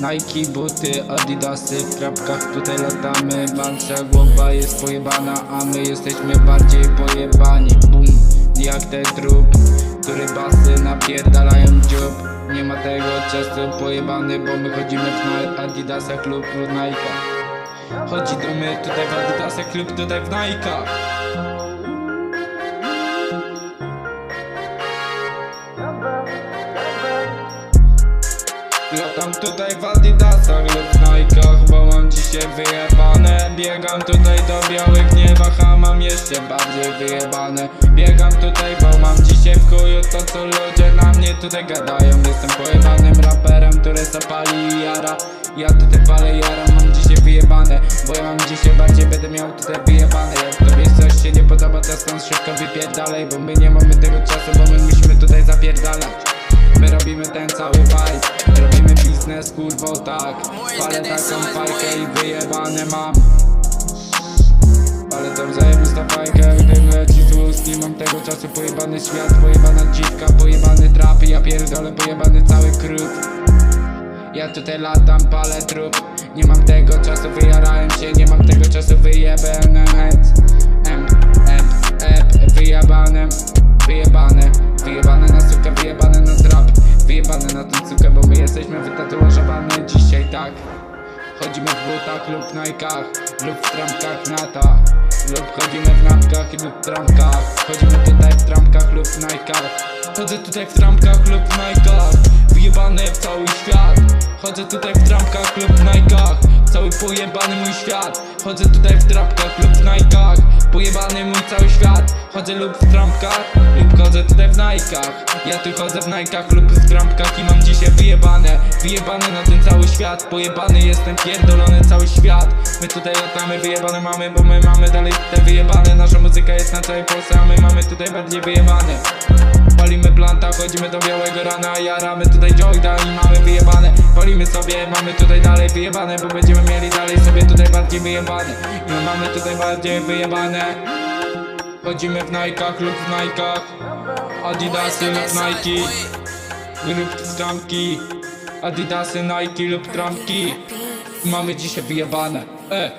Nike, buty, adidasy, w trapkach tutaj latamy. Nasza głowa jest pojebana, a my jesteśmy bardziej pojebani. Bum, jak ten trup, który basy napierdalają dziób. Nie ma tego czasu pojebany, bo my chodzimy w adidasach lub w Nike Chodzi do mnie tutaj w adidasach lub tutaj w Nike Latam tutaj w adidasach lub w Nike'ach, bo mam dzisiaj wyjebane. Biegam tutaj do białych niewach, a mam jeszcze bardziej wyjebane. Biegam tutaj, bo mam dzisiaj w chuju to co ludzie na mnie tutaj gadają. Jestem pojebanym raperem, który zapali jara. Ja tutaj palę jara, mam dzisiaj wyjebane Bo ja mam dzisiaj bardziej, będę miał tutaj wyjebane. Jak tobie coś się nie podoba, to stąd szybko wypierdalaj Bo my nie mamy tego czasu, bo my musimy tutaj zapierdalać. My robimy ten cały vibe biznes kurwo tak. Palę taką fajkę i wyjebane mam. Ale to zajebista fajkę Gdy leci tłust Nie mam tego czasu Pojebany świat, pojebana dziwka Pojebany trap i ja pierdolę Pojebany cały krót. Ja tutaj latam, palę trup. Nie mam tego czasu, wyjarałem się Nie mam tego czasu, wyjebane tak. Chodzimy w butach lub Nike'ach Lub w trampkach nata Lub chodzimy w napkach lub trampkach. Chodzimy tutaj w trampkach lub w Nike'ach Chodzę tutaj w trampkach lub w Nike'ach Wyjebane w cały świat. Chodzę tutaj w trampkach lub w Nike'ach Cały pojebany mój świat. Chodzę tutaj w trapkach lub w Chodzę lub w trampkach lub chodzę tutaj w Nike'ach. Ja tu chodzę w Nike'ach lub w trampkach i mam dzisiaj wyjebane. Wyjebane na ten cały świat Pojebany jestem, pierdolony cały świat. My tutaj latamy, wyjebane mamy, bo my mamy dalej te wyjebane. Nasza muzyka jest na całej Polsce, a my mamy tutaj bardziej wyjebane. Palimy planta, chodzimy do białego rana Jaramy tutaj jointa i mamy wyjebane. Palimy sobie, mamy tutaj dalej wyjebane Bo będziemy mieli dalej sobie tutaj bardziej wyjebane. My mamy tutaj bardziej wyjebane Chodzimy w Nike'ach lub w Nike'ach. Adidasy lub Nike. Lub trampki. Adidasy, Nike lub trampki. Mamy dzisiaj wyjebane. E